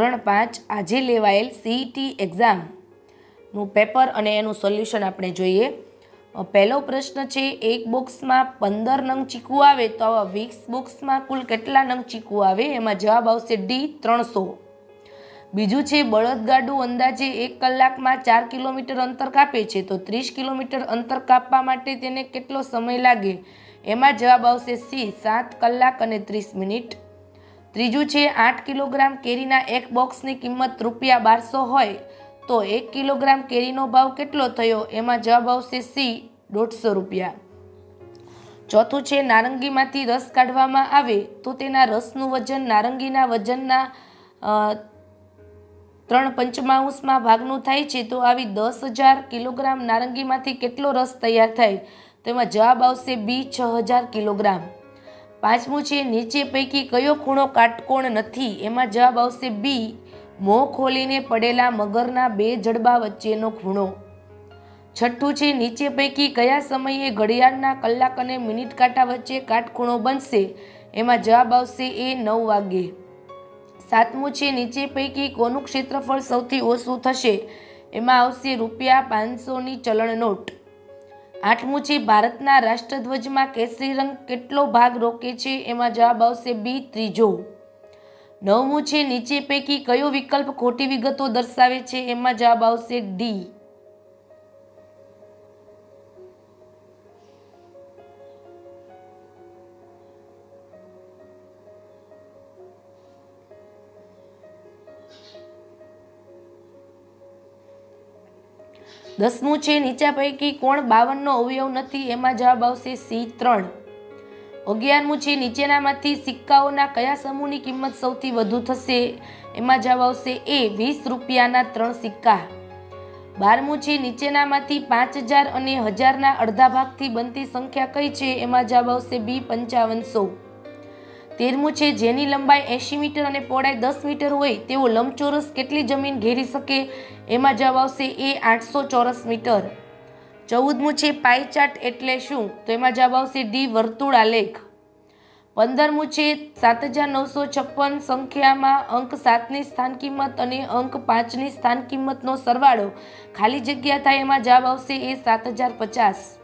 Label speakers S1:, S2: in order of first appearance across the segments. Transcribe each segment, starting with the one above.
S1: ધોરણ પાંચ આજે લેવાયેલ સીઈટી એક્ઝામનું પેપર અને એનું સોલ્યુશન આપણે જોઈએ. પહેલો પ્રશ્ન છે, એક બોક્સમાં પંદર નંગ ચીકુ આવે તો આવા વીસ બોક્સમાં કુલ કેટલા નંગ ચીકુ આવે? એમાં જવાબ આવશે ડી ત્રણસો. બીજું છે બળદગાડું અંદાજે એક કલાકમાં ચાર કિલોમીટર અંતર કાપે છે તો ત્રીસ કિલોમીટર અંતર કાપવા માટે તેને કેટલો સમય લાગે? એમાં જવાબ આવશે સી સાત કલાક અને ત્રીસ મિનિટ. ત્રીજું છે, આઠ કિલોગ્રામ કેરીના એક બોક્સની કિંમત રૂપિયા બારસો હોય, તો એક કિલોગ્રામ કેરીનો ભાવ કેટલો થયો? એમાં જવાબ આવશે સી, દોઢસો રૂપિયા. ચોથું છે, નારંગીમાંથી રસ કાઢવામાં આવે, તો તેના રસનું વજન નારંગીના વજનના ત્રણ પંચમાંશમાં ભાગનું થાય છે, તો આવી દસ હજાર કિલોગ્રામ નારંગીમાંથી કેટલો રસ તૈયાર થાય? તેમાં જવાબ આવશે બી, છ હજાર કિલોગ્રામ. પાંચમું છે, નીચે પૈકી કયો ખૂણો કાટકોણ નથી? એમાં જવાબ આવશે બી મોં ખોલીને પડેલા મગરના બે જડબા વચ્ચેનો ખૂણો. છઠ્ઠું છે, નીચે પૈકી કયા સમયે ઘડિયાળના કલાક અને મિનિટ કાંટા વચ્ચે કાટખૂણો બનશે? એમાં જવાબ આવશે એ નવ વાગે સાતમું છે, નીચે પૈકી કોનું ક્ષેત્રફળ સૌથી ઓછું થશે? એમાં આવશે રૂપિયા પાંચસોની ચલણ નોટ. આઠમું છે ભારતના રાષ્ટ્રધ્વજમાં કેસરી રંગ કેટલો ભાગ રોકે છે? એમાં જવાબ આવશે બી ત્રીજો. નવમું છે નીચે પૈકી કયો વિકલ્પ ખોટી વિગતો દર્શાવે છે? એમાં જવાબ આવશે ડી. દસમું છે, નીચા પૈકી કોણ બાવનનો અવયવ નથી, એમાં જવાબ આવશે સી ત્રણ. અગિયારમું છે, નીચેનામાંથી સિક્કાઓના કયા સમૂહની કિંમત સૌથી વધુ થશે? એમાં જવાબ આવશે એ, વીસ રૂપિયાના ત્રણ સિક્કા. બારમું છે, નીચેનામાંથી પાંચ હજાર અને હજારના અડધા ભાગથી બનતી સંખ્યા કઈ છે? એમાં જવાબ આવશે બી, પંચાવનસો. તેરમું છે, જેની લંબાઈ એંશી મીટર અને પહોળાઈ દસ મીટર હોય તેવો લંબચોરસ કેટલી જમીન ઘેરી શકે? એમાં જવાબ આવશે એ આઠસો ચોરસ મીટર. ચૌદમું છે, પાઈ એટલે શું? તો એમાં જવાબ આવશે ડી વર્તુળાલેખ પંદરમું છે, સાત હજાર નવસો છપ્પન સંખ્યામાં અંક સાતની સ્થાન કિંમત અને અંક પાંચની સ્થાન કિંમતનો સરવાળો. ખાલી જગ્યા થાય એમાં જવાબ આવશે એ સાત હજાર પચાસ.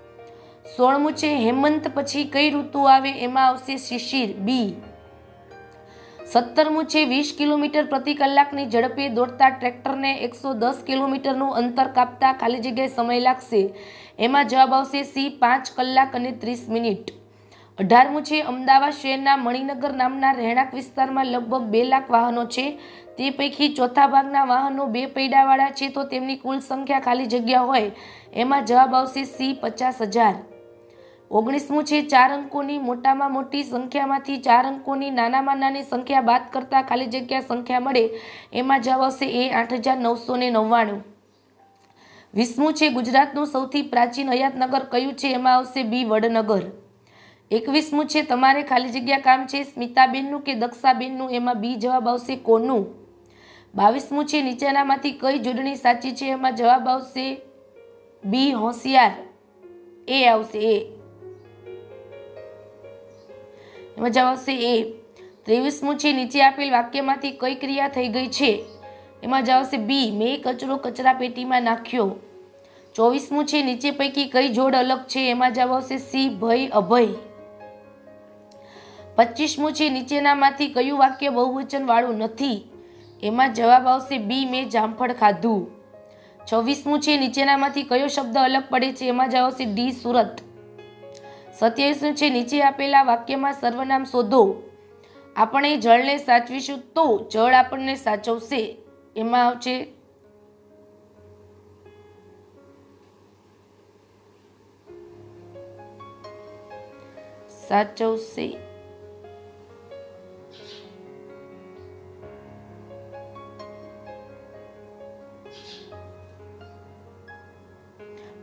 S1: સોળમું છે, હેમંત પછી કઈ ઋતુ આવે? એમાં આવશે શિશિર, બી. સત્તરમું છે વીસ કિલોમીટર પ્રતિ કલાકની ઝડપે દોડતા ટ્રેક્ટરને એકસો દસ કિલોમીટરનું અંતર કાપતા ખાલી જગ્યાએ સમય લાગશે. એમાં જવાબ આવશે સી, પાંચ કલાક અને ત્રીસ મિનિટ. અઢારમું છે અમદાવાદ શહેરના મણિનગર નામના રહેણાંક વિસ્તારમાં લગભગ બે લાખ વાહનો છે. તે પૈકી ચોથા ભાગના વાહનો બે પૈડાવાળા છે તો તેમની કુલ સંખ્યા ખાલી જગ્યા હોય. એમાં જવાબ આવશે સી, પચાસ હજાર. ઓગણીસમું છે ચાર અંકોની મોટામાં મોટી સંખ્યામાંથી ચાર અંકોની નાનામાં નાની સંખ્યા બાદ કરતાં ખાલી જગ્યા સંખ્યા મળે, એમાં જવાબ આવશે એ આઠ હજાર નવસો નવ્વાણું. વીસમું છે ગુજરાતનું સૌથી પ્રાચીન હયાતનગર કયું છે, એમાં આવશે બી વડનગર. એકવીસમું છે તમારે ખાલી જગ્યા કામ છે, સ્મિતાબેનનું કે દક્ષાબેનનું, એમાં બી જવાબ આવશે કોનું. બાવીસમું છે નીચેનામાંથી કઈ જોડણી સાચી છે, એમાં જવાબ આવશે બી હોશિયાર. એ આવશે એ. એમાં જવાબ આવશે એ. ત્રેવીસમું છે નીચે આપેલ વાક્યમાંથી કઈ ક્રિયા થઈ ગઈ છે? એમાં જવાબ બી. મેં કચરો કચરા પેટીમાં નાખ્યો. ચોવીસમું છે નીચે પૈકી કઈ જોડ અલગ છે? એમાં જવાબ આવશે સી, ભય, અભય. પચીસમું છે નીચેનામાંથી કયું વાક્ય બહુવચનવાળું નથી? એમાં જવાબ આવશે બી, મેં જામફળ ખાધું. છવ્વીસમું છે નીચેનામાંથી કયો શબ્દ અલગ પડે છે? એમાં જવાબ ડી, સુરત. સત્યાવીસમું છે, નીચે આપેલા વાક્યમાં સર્વનામ શોધો. આપણે જળને સાચવીશું તો જળ આપણને સાચવશે. એમાં આવશે. સાચવશે.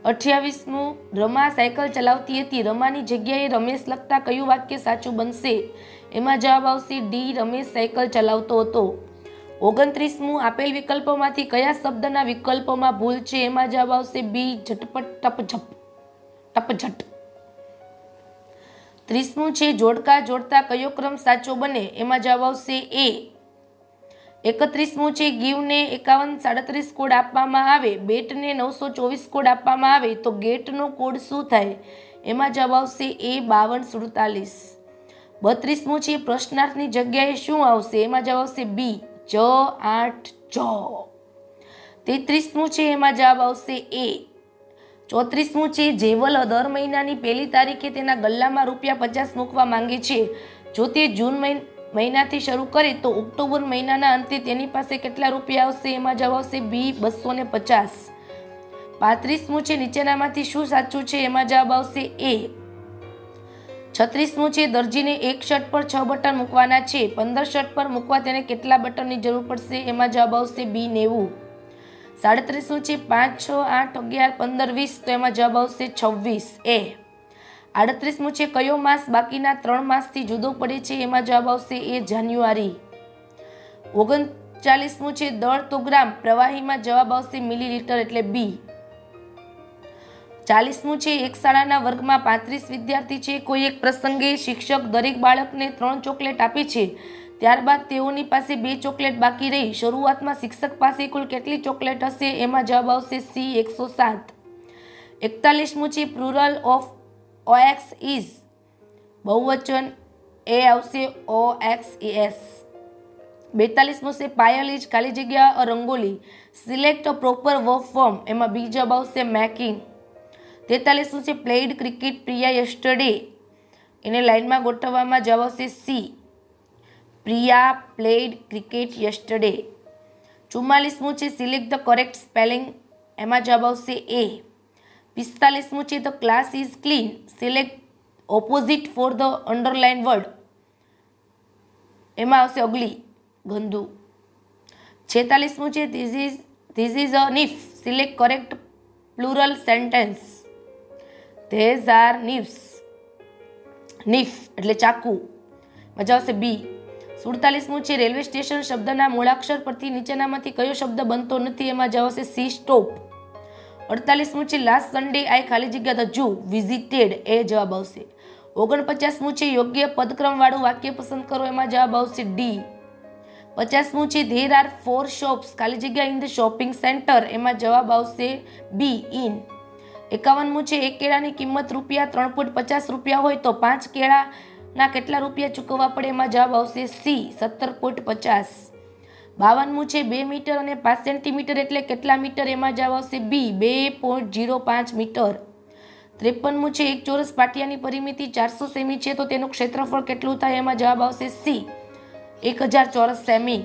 S1: અઠ્યાવીસમું રમા સાયકલ ચલાવતી હતી. રમાની જગ્યાએ રમેશ લખતા કયું વાક્ય સાચું બનશે? એમાં જવાબ આવશે ડી, રમેશ સાયકલ ચલાવતો હતો. ઓગણત્રીસમું આપેલ વિકલ્પોમાંથી કયા શબ્દના વિકલ્પોમાં ભૂલ છે? એમાં જવાબ આવશે બી, ઝટપટ, ટપઝપ, ટપઝટ. ત્રીસમું છે, જોડકા જોડતા કયો ક્રમ સાચો બને? એમાં જવાબ આવશે એ એકત્રીસમું છે, ગીવને એકાવન સાડત્રીસ કોડ આપવામાં આવે, બેટને નવસો ચોવીસ કોડ આપવામાં આવે, તો ગેટનો કોડ શું થાય? એમાં જવાબ આવશે એ બાવન સુડતાલીસ. બત્રીસમું છે, પ્રશ્નાર્થની જગ્યાએ શું આવશે? એમાં જવાબ આવશે બી, જ, આઠ, જ. તેત્રીસમું છે, એમાં જવાબ આવશે એ. ચોત્રીસમું છે, જેવલ દર મહિનાની પહેલી તારીખે તેના ગલ્લામાં રૂપિયા પચાસ મૂકવા માંગે છે. જો તે જૂન મહિન- મહિનાથી શરૂ કરી તો ઓક્ટોબર મહિનાના અંતે તેની પાસે કેટલા રૂપિયા આવશે? એમાં જવાબ આવશે બી, બસો ને પચાસ. પાંત્રીસમું છે, નીચેનામાંથી શું સાચું છે? એમાં જવાબ આવશે એ. છત્રીસમું છે, દરજીને એક શર્ટ પર છ બટન મૂકવાના છે. પંદર શર્ટ પર મૂકવા તેને કેટલા બટનની જરૂર પડશે? એમાં જવાબ આવશે બી નેવું. સાડત્રીસમું છે, પાંચ, છ, આઠ, અગિયાર, પંદર, વીસ, તો એમાં જવાબ આવશે છવ્વીસ. એ. આડત્રીસમું છે કયો માસ બાકીના ત્રણ માસથી જુદો પડે છે એમાં જવાબ આવશે એ જાન્યુઆરી. ઓગણચાલીસમું છે દર તો ગ્રામ પ્રવાહીમાં જવાબ આવશે મિલીલીટર એટલે બી ચાલીસમું છે એક શાળાના વર્ગમાં પાંત્રીસ વિદ્યાર્થી છે. કોઈ એક પ્રસંગે શિક્ષક દરેક બાળકને ત્રણ ચોકલેટ આપે છે. ત્યારબાદ તેઓની પાસે બે ચોકલેટ બાકી રહી. શરૂઆતમાં શિક્ષક પાસે કુલ કેટલી ચોકલેટ હશે? એમાં જવાબ આવશે સી એકસો સાત. એકતાલીસમું છે પ્લુરલ ઓફ ઓએક્સ ઇઝ બહુવચન એ આવશે ઓ એક્સ એસ બેતાલીસમું છે પાયલ ઇજ ખાલી જગ્યા rangoli. Select proper work form એમાં બી જવાબ આવશે મેકિંગ તેતાલીસમું છે પ્લેઇડ ક્રિકેટ પ્રિયા યસ્ટરડે એને લાઇનમાં ગોઠવવામાં જવાબ C Priya played cricket yesterday ચુમ્માલીસમું છે સિલેક્ટ ધ કરેક્ટ સ્પેલિંગ એમાં જવાબ આવશે એ પિસ્તાલીસમું છે તો class is clean select opposite for the underline word એમાં આવશે અગલી, ગંદુ. છેતાલીસમું છે this is this is a knife select correct plural sentence these are knives knife એટલે ચાકુ. મજા આવશે બી. સુડતાલીસમું છે રેલવે સ્ટેશન શબ્દના મૂળાક્ષર પરથી નીચેનામાંથી કયો શબ્દ બનતો નથી, એમાં જવાબ સી, સ્ટોપ. અડતાલીસમું છે લાસ્ટ સન્ડે આઈ ખાલી જગ્યા ધ જૂ વિઝિટેડ એ જવાબ આવશે. ઓગણપચાસમું છે યોગ્ય પદક્રમવાળું વાક્ય પસંદ કરો, એમાં જવાબ આવશે ડી પચાસમું છે ધેર આર ફોર શોપ્સ ખાલી જગ્યા ઇન ધ શોપિંગ સેન્ટર એમાં જવાબ આવશે બી ઇન એકાવનમું છે એક કેળાની કિંમત રૂપિયા ત્રણ પોઈન્ટ પચાસ રૂપિયા હોય તો પાંચ કેળાના કેટલા રૂપિયા ચૂકવવા પડે, એમાં જવાબ આવશે સી સત્તર પોઈન્ટ પચાસ. બાવનમું છે બે મીટર અને પાંચ સેન્ટીમીટર એટલે કેટલા મીટર એમાં જવાબ આવશે બી, બે પોઈન્ટ જીરો પાંચ મીટર. ત્રેપનમું છે એક ચોરસ પાટિયાની પરિમિતિ ચારસો સેમી છે તો તેનું ક્ષેત્રફળ કેટલું થાય એમાં જવાબ આવશે સી, એક હજાર ચોરસ સેમી.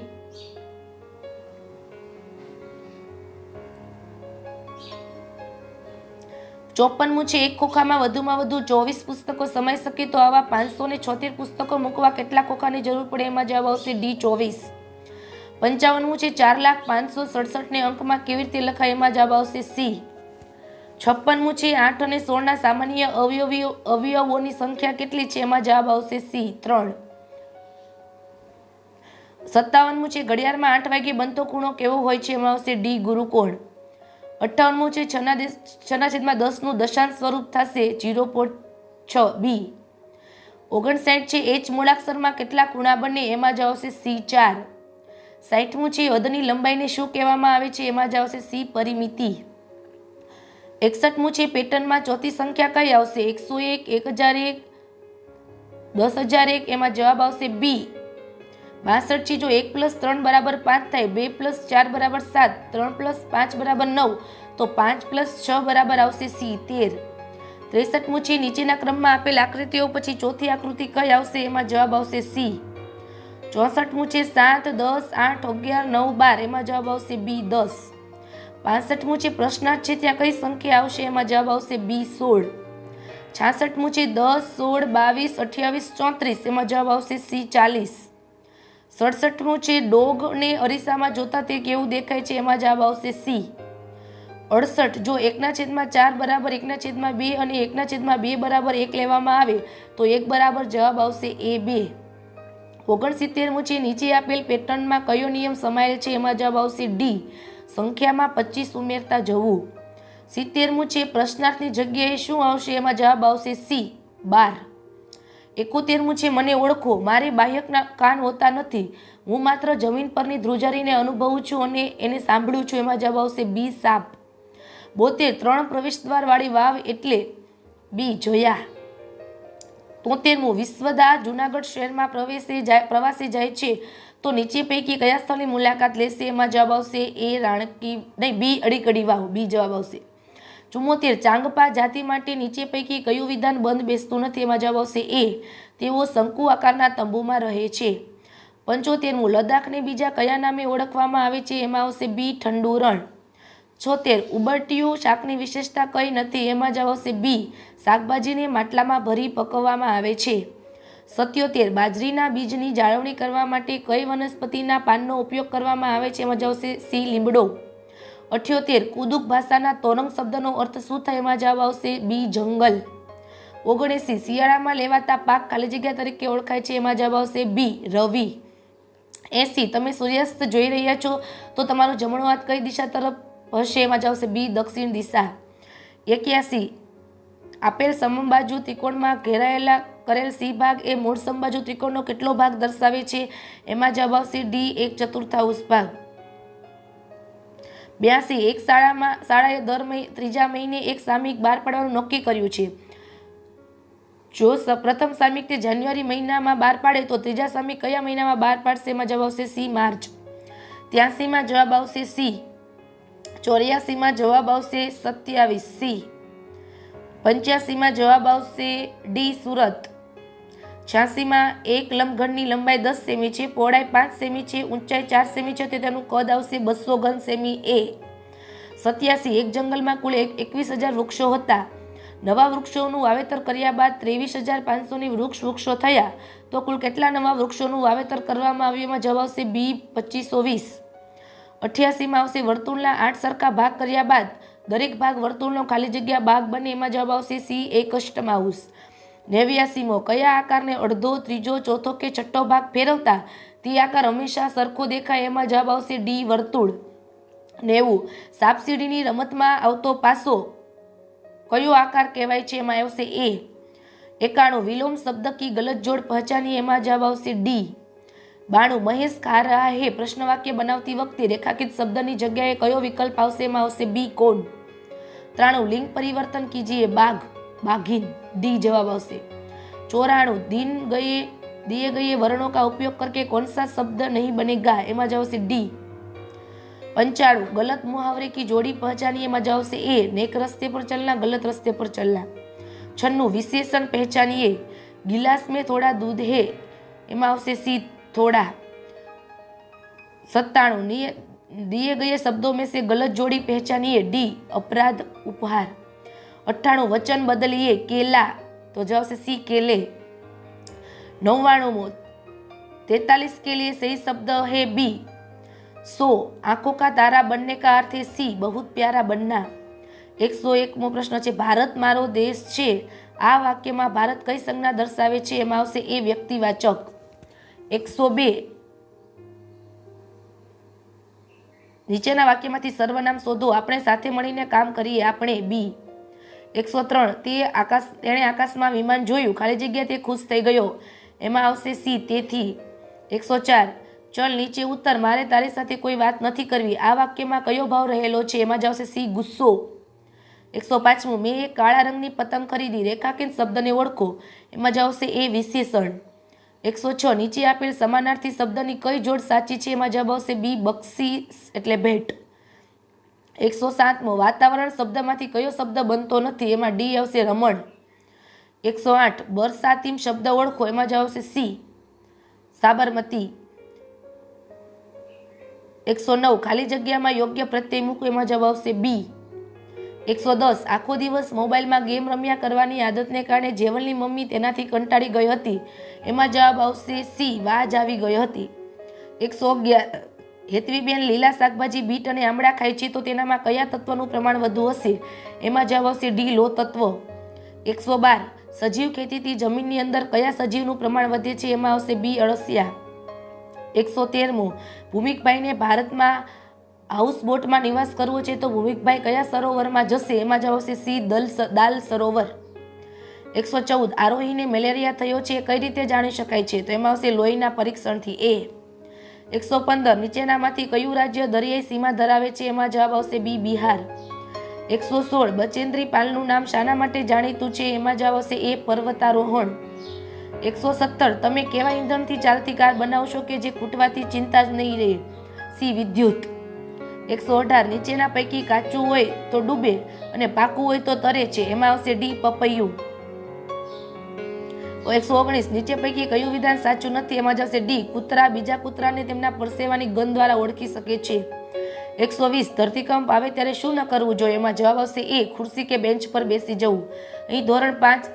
S1: ચોપનમું છે એક ખોખામાં વધુમાં વધુ ચોવીસ પુસ્તકો સમાઈ શકે તો આવા પાંચસો છોતેર પુસ્તકો મૂકવા કેટલા ખોખાની જરૂર પડે એમાં જવાબ આવશે ડી ચોવીસ. પંચાવનમું છે, ચાર લાખ પાંચસો સડસઠને અંકમાં કેવી રીતે લખાય એમાં જવાબ આવશે સી. છપ્પનમું છે, આઠ અને સોળના સામાન્ય અવયવીઓ અવયવોની સંખ્યા કેટલી છે? એમાં જવાબ આવશે સી, ત્રણ. સત્તાવનમું છે, ઘડિયાળમાં આઠ વાગે બનતો ખૂણો કેવો હોય છે? એમાં આવશે ડી, ગુરુકોણ. અઠ્ઠાવનમું છે, છના છના છેદમાં દસનું દશાંશ સ્વરૂપ થશે, જીરો પોઈન્ટ છ, બી. ઓગણસાઠ છે, એચ મૂળાક્ષરમાં કેટલા ખૂણા બને? એમાં જ આવશે સી, ચાર. સાઠમું છે હદની લંબાઈને શું કહેવામાં આવે છે? એમાં જ આવશે સી, પરિમિતિ. એકસઠમું છે, પેટર્નમાં ચોથી સંખ્યા કઈ આવશે? એકસો એક એક હજાર એક, દસ હજાર એક. એમાં જવાબ આવશે બી. બાસઠ છે, જો એક પ્લસ ત્રણ બરાબર પાંચ થાય, બે પ્લસ ચાર બરાબર સાત, ત્રણ પ્લસ પાંચ બરાબર નવ, તો પાંચ પ્લસ છ બરાબર આવશે સી, તેર. ત્રેસઠમું છે, નીચેના ક્રમમાં આપેલ આકૃતિઓ પછી ચોથી આકૃતિ કઈ આવશે? એમાં જવાબ આવશે સી. ચોસઠમું છે સાત, દસ, આઠ, અગિયાર, નવ, બાર. એમાં જવાબ આવશે બી, દસ. પાસઠમું છે પ્રશ્નાર્થ છે, ત્યાં કઈ સંખ્યા આવશે? એમાં જવાબ આવશે બી, સોળ. છાસઠમું છે દસ, સોળ, બાવીસ, અઠ્યાવીસ, ચોત્રીસ. એમાં જવાબ આવશે સી, ચાલીસ. સડસઠમું છે ડોગને અરીસામાં જોતા તે કેવું દેખાય છે? એમાં જવાબ આવશે સી. અડસઠ. જો એકના છેદમાં ચાર બરાબર એકના છેદમાં બે અને એકના છેદમાં બે બરાબર એક લેવામાં આવે, તો એક બરાબર જવાબ આવશે એ બે. ઓગણસિત્તેરમું છે નીચે આપેલ પેટર્નમાં કયો નિયમ સમાયેલ છે? એમાં જવાબ આવશે ડી સંખ્યામાં પચીસ ઉમેરતા જવું. સિત્તેરમું છે પ્રશ્નાર્થની જગ્યાએ શું આવશે? એમાં જવાબ આવશે સી બાર. એકોતેરમું છે મને ઓળખો. મારે બાહ્યકના કાન હોતા નથી. હું માત્ર જમીન પરની ધ્રુજારીને અનુભવું છું અને એને સાંભળું છું. એમાં જવાબ આવશે બી સાપ. બોતેર. ત્રણ પ્રવેશદ્વારવાળી વાવ એટલે બી જોયા. તોતેરમું વિશ્વદા જુનાગઢ શહેરમાં પ્રવેશે જાય, પ્રવાસી જાય છે. તો નીચે પૈકી કયા સ્થળની મુલાકાત લેશે? એમાં જવાબ આવશે એ રાણકી, નહીં, બી, અડીકડી વાવ. બી જવાબ આવશે. ચુમ્મોતેર, ચાંગપા જાતિ માટે નીચે પૈકી કયું વિધાન બંધ બેસતું નથી? એમાં જવાબ આવશે એ. તેઓ શંકુ આકારના તંબુમાં રહે છે. પંચોતેરમું, લદ્દાખને બીજા કયા નામે ઓળખવામાં આવે છે? એમાં આવશે બી ઠંડુ રણ છોતેર, ઉબરટીયું શાકની વિશેષતા કઈ નથી, એમાં જવાબ આવશે બી, શાકભાજીને માટલામાં ભરી પકવવામાં આવે છે. સત્યોતેર, બાજરીના બીજની જાળવણી કરવા માટે કઈ વનસ્પતિના પાનનો ઉપયોગ કરવામાં આવે છે, એમાં જવાબ આવશે સી, લીમડો. અઠ્યોતેર, કુદુક ભાષાના તોરંગ શબ્દનો અર્થ શું થાય, એમાં જવાબ આવશે બી, જંગલ. ઓગણએંસી, શિયાળામાં લેવાતા પાક ખાલી જગ્યા તરીકે ઓળખાય છે, એમાં જવાબ આવશે બી, રવિ. એસી, તમે સૂર્યાસ્ત જોઈ રહ્યા છો, તો તમારો જમણો હાથ કઈ દિશા તરફ હશે એમાં જ આવશે બી દક્ષિણ દિશા. એક્યાસી. આપેલ સમબાજુ ત્રિકોણમાં ઘેરાયેલા કરેલ સી ભાગ એ મૂળ સમબાજુ ત્રિકોણનો કેટલો ભાગ દર્શાવે છે? એમાં જવાબ આવશે ડી, એક ચતુર્થાંશ ભાગ. બ્યાસી. એક શાળામાં, શાળાએ દર મહિ, ત્રીજા મહિને એક સામિક બહાર પાડવાનું નક્કી કર્યું છે. જો પ્રથમ સામિક તે જાન્યુઆરી મહિનામાં બહાર પાડે તો ત્રીજા સામિક કયા મહિનામાં બહાર પાડશે? એમાં જવાબ આવશે સી, માર્ચ. ત્યાસીમાં જવાબ આવશે સી. ચોર્યાસીમાં જવાબ આવશે સત્યાવીસ સી. પંચ્યાસીમાં જવાબ આવશે ડી સુરત. છ્યાસીમાં એક લંબઘનની લંબાઈ દસ સેમી છે, પહોળાઈ પાંચ સેમી છે, ઊંચાઈ ચાર સેમી છે તે તેનું કદ આવશે બસો ઘન સેમી એ. સત્યાસી, એક જંગલમાં કુલ એક એકવીસ હજાર વૃક્ષો હતા. નવા વૃક્ષોનું વાવેતર કર્યા બાદ ત્રેવીસ હજાર પાંચસોની વૃક્ષ વૃક્ષો થયા. તો કુલ કેટલા નવા વૃક્ષોનું વાવેતર કરવામાં આવ્યું? એમાં જવાબ આવશે બી પચીસો વીસ. અઠ્યાસીમાં આવશે વર્તુળના આઠ સરખા ભાગ કર્યા બાદ દરેક ભાગ વર્તુળનો ખાલી જગ્યા ભાગ બને, એમાં જવાબ આવશે સી, એ કસ્ટમ હાઉસ નેવ્યાસીમો, કયા આકારને અડધો, ત્રીજો, ચોથો કે છઠ્ઠો ભાગ ફેરવતા તે આકાર હંમેશા સરખો દેખાય, એમાં જવાબ આવશે ડી, વર્તુળ. નેવું, સાપસીડીની રમતમાં આવતો પાસો કયો આકાર કહેવાય છે, એમાં આવશે એ. એકાણું, વિલોમ શબ્દ કી ગલત જોડ પહચાની એમાં જવાબ આવશે ડી. બાણું મહેશ કારાહે પ્રશ્નવાક્ય બનાવતી વખતે રેખાકિત શબ્દની જગ્યાએ કયો વિકલ્પ આવશે? એમાં આવશે બી કોણ? ત્રાણું, લિંગ પરિવર્તન કીજીએ બાઘ. બાઘીન, ડી જવાબ આવશે. ચોરાણું, દિન ગયે, દિએ ગયે વર્ણો કા ઉપયોગ કરકે કોણ સા શબ્દ નહીં બનેગા એમાં જવાશે ડી. पंचाणु ગલત મુહાવરે કી જોડી પહેચાની? એમાં जवाब से ए नेक रस्ते पर चलना गलत रस्ते पर चलना छन्नु विशेषण पहचानिए गिलास में थोड़ा दूध है એમાં આવશે સી થોડા સત્તાણું નિયે દિએ ગયે શબ્દો મેં સે ગલત જોડી પહેચાનીએ. ડી, અપરાધ, ઉપહાર. અઠ્ઠાણું, વચન બદલીએ. કેલા, તો જવાબ છે સી, કેલે. નવ્વાણું મો તેતાલીસ કેલીએ સહી શબ્દ હે બી. સો, આંખો કા તારા બંને કા અર્થે સી, બહુત પ્યારા બનના. એકસો એકમો પ્રશ્ન છે, ભારત મારો દેશ છે. આ વાક્યમાં ભારત કઈ સંજ્ઞા દર્શાવે છે? એમાં આવશે એ વ્યક્તિવાચક. એકસો બે. નીચેના વાક્યમાંથી સર્વનામ શોધો. આપણે સાથે મળીને કામ કરીએ આપણે. બી. એકસો ત્રણ. તે આકાશ, તેણે આકાશમાં વિમાન જોયું. ખાલી જગ્યા તે ખુશ થઈ ગયો. એમાં આવશે સી. તેથી. એકસો ચાર. ચલ નીચે ઉત્તર મારે તારી સાથે કોઈ વાત નથી કરવી. આ વાક્યમાં કયો ભાવ રહેલો છે? એમાં જ આવશે સી, ગુસ્સો. એકસો પાંચમું. મેં એક કાળા રંગની પતંગ ખરીદી. રેખાકિન શબ્દને ઓળખો. એમાં જ આવશે એ વિશેષણ. એકસો છ નીચે આપેલ સમાનાર્થી શબ્દની કઈ જોડ સાચી છે? એમાં જવાબ આવશે બી, બક્ષી, એટલે ભેટ. એકસો સાતમો, વાતાવરણ શબ્દમાંથી કયો શબ્દ બનતો નથી? એમાં ડી આવશે રમણ. એકસો આઠ, બરસાતીમ શબ્દ ઓળખો? એમાં જ આવશે સી, સાબરમતી. એકસો નવ, ખાલી જગ્યામાં યોગ્ય પ્રત્યય મૂકો? એમાં જવાબ આવશે બી એકસો દસ. આખો દિવસ મોબાઈલમાં ગેમ રમ્યા કરવાની આદતને કારણે જેવલની મમ્મી તેનાથી કંટાળી ગઈ હતી. એમાં જવાબ આવશે સી, વાજ આવી ગઈ હતી. એકસો અગિયાર. હેતવીબેન, લીલા શાકભાજી, બીટ અને આમળા ખાય છે તો તેનામાં કયા તત્વનું પ્રમાણ વધુ હશે? એમાં જવાબ આવશે ડી, લો તત્વ. એકસો બાર. સજીવ ખેતીથી જમીનની અંદર કયા સજીવનું પ્રમાણ વધે છે? એમાં આવશે બી, અળસિયા. એકસો તેરમું. ભૂમિકભાઈને ભારતમાં હાઉસબોટમાં નિવાસ કરવો છે તો ભૂમિકભાઈ કયા સરોવરમાં જશે? એમાં જવાબ આવશે સી, દલ દાલ સરોવર. એકસો ચૌદ, આરોહીને મેલેરિયા થયો છે, કઈ રીતે જાણી શકાય છે? તો એમાં આવશે લોહીના પરીક્ષણથી એ. એકસો પંદર, નીચેનામાંથી કયું રાજ્ય દરિયાઈ સીમા ધરાવે છે? એમાં જવાબ આવશે બી, બિહાર. એકસો સોળ, બચેન્દ્રી પાલનું નામ શાના માટે જાણીતું છે? એમાં જવાબ આવશે એ, પર્વતારોહણ. એકસો સત્તર, તમે કેવા ઈંધણથી ચાલતી કાર બનાવશો કે જે ખૂટવાથી ચિંતા જ નહીં રહે? સી, વિદ્યુત. એકસો અઢાર નીચેના પૈકી કાચું હોય તો ડૂબે અને પાકું હોય તો તરે છે. એમાં આવશે ડી પપૈયું. એકસો ઓગણીસ નીચે પૈકી કયું વિધાન સાચું નથી? એમાં જશે ડી કૂતરા. બીજા કૂતરાને તેમના પરસેવાની ગંધ દ્વારા ઓળખી શકે છે. એકસો વીસ ધરતીકંપ આવે ત્યારે શું ન કરવું જોઈએ? એમાં જવાબ આવશે એ ખુરશી કે બેન્ચ પર બેસી જવું. અહીં ધોરણ પાંચ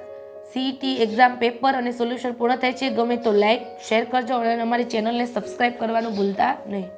S1: સીઈટી એક્ઝામ પેપર અને સોલ્યુશન પૂર્ણ થાય છે. ગમે તો લાઇક શેર કરજો અને અમારી ચેનલને સબસ્ક્રાઈબ કરવાનું ભૂલતા નહીં.